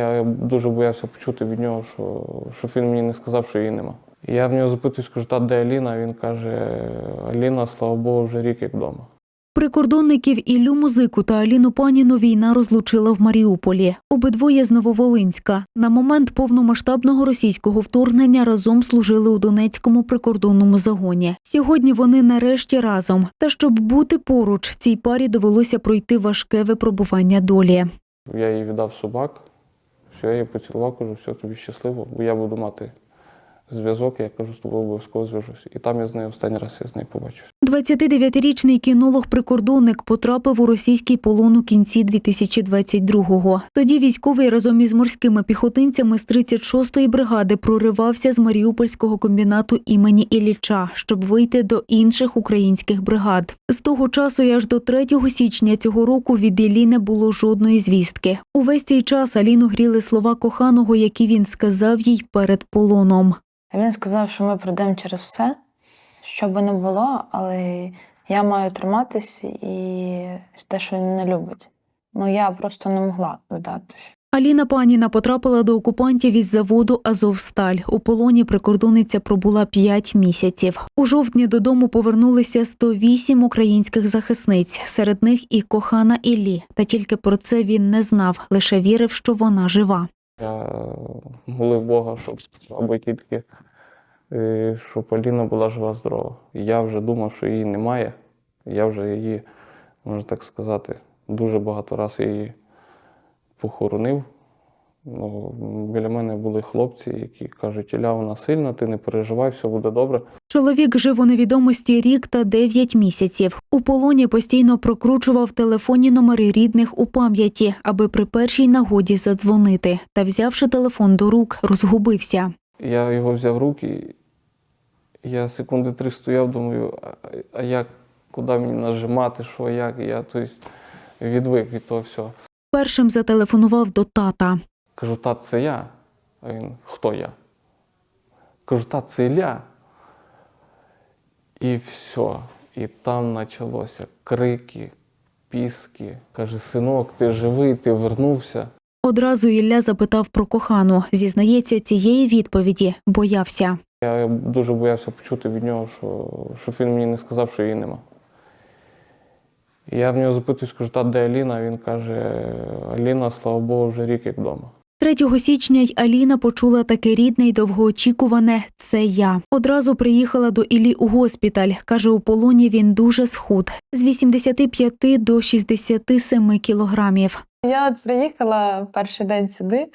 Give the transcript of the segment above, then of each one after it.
Я дуже боявся почути від нього, що, щоб він мені не сказав, що її нема. Я в нього запитуюсь, кажу, та де Аліна? Він каже, Аліна, слава Богу, вже рік як вдома. Прикордонників Іллю Музику та Аліну Паніну війна розлучила в Маріуполі. Обидвоє з Нововолинська. На момент повномасштабного російського вторгнення разом служили у Донецькому прикордонному загоні. Сьогодні вони нарешті разом. Та щоб бути поруч, цій парі довелося пройти важке випробування долі. Я їй віддав собак, все, я поцілував, кажу, все, тобі щасливо, бо я буду мати зв'язок, я кажу, з тобою обов'язково зв'яжуся. І там я з нею останній раз я з нею побачився. 29-річний кінолог-прикордонник потрапив у російський полон у кінці 2022-го. Тоді військовий разом із морськими піхотинцями з 36-ї бригади проривався з Маріупольського комбінату імені Ілліча, щоб вийти до інших українських бригад. З того часу і аж до 3 січня цього року від Іллі не було жодної звістки. Увесь цей час Аліну гріли слова коханого, які він сказав їй перед полоном. А Він сказав, що ми пройдемо через все, що би не було, але я маю триматись і те, що він мене любить. Ну я просто не могла здатись. Аліна Паніна потрапила до окупантів із заводу Азовсталь. У полоні прикордонниця пробула 5 місяців. У жовтні додому повернулися 108 українських захисниць, серед них і кохана Іллі. Та тільки про це він не знав, лише вірив, що вона жива. Я молив Бога, щоб тільки е, щоб Аліна була жива здорова. Я вже думав, що її немає. Я вже її, можна так сказати, дуже багато разів її похоронив. Ну, біля були хлопці, які кажуть, Іля, вона сильна, ти не переживай, все буде добре. Чоловік жив у невідомості рік та 9 місяців. У полоні постійно прокручував телефонні номери рідних у пам'яті, аби при першій нагоді задзвонити. Та взявши телефон до рук, розгубився. Я його взяв в руки, я секунди три стояв, думаю, а, а як, куди мені нажимати, що, як, я тобто, відвик від того всього. Першим зателефонував до тата. Кажу, тат, це я. А він, хто я? Кажу, тат, це Ілля. І все. І там почалося крики, піски. Каже, синок, ти живий, ти вернувся. Одразу Ілля запитав про кохану. Зізнається, цієї відповіді боявся. Я дуже боявся почути від нього, що, щоб він мені не сказав, що її нема. І я в нього запитуюсь, кажу, та де Аліна? Він каже, Аліна, слава Богу, вже рік як вдома. 3 січня й Аліна почула таке рідне й довгоочікуване «це я». Одразу приїхала до Іллі у госпіталь. Каже, у полоні він дуже схуд – з 85 до 67 кілограмів. Я приїхала перший день сюди.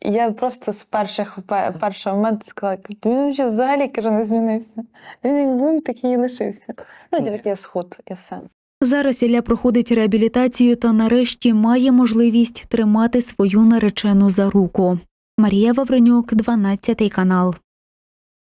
Я просто з перших пе- першого моменту сказала, він взагалі каже, не змінився. Він як такий і лишився. Ну, тільки схуд і все. Зараз Ілля проходить реабілітацію та нарешті має можливість тримати свою наречену за руку. Марія Вавренюк, 12 канал.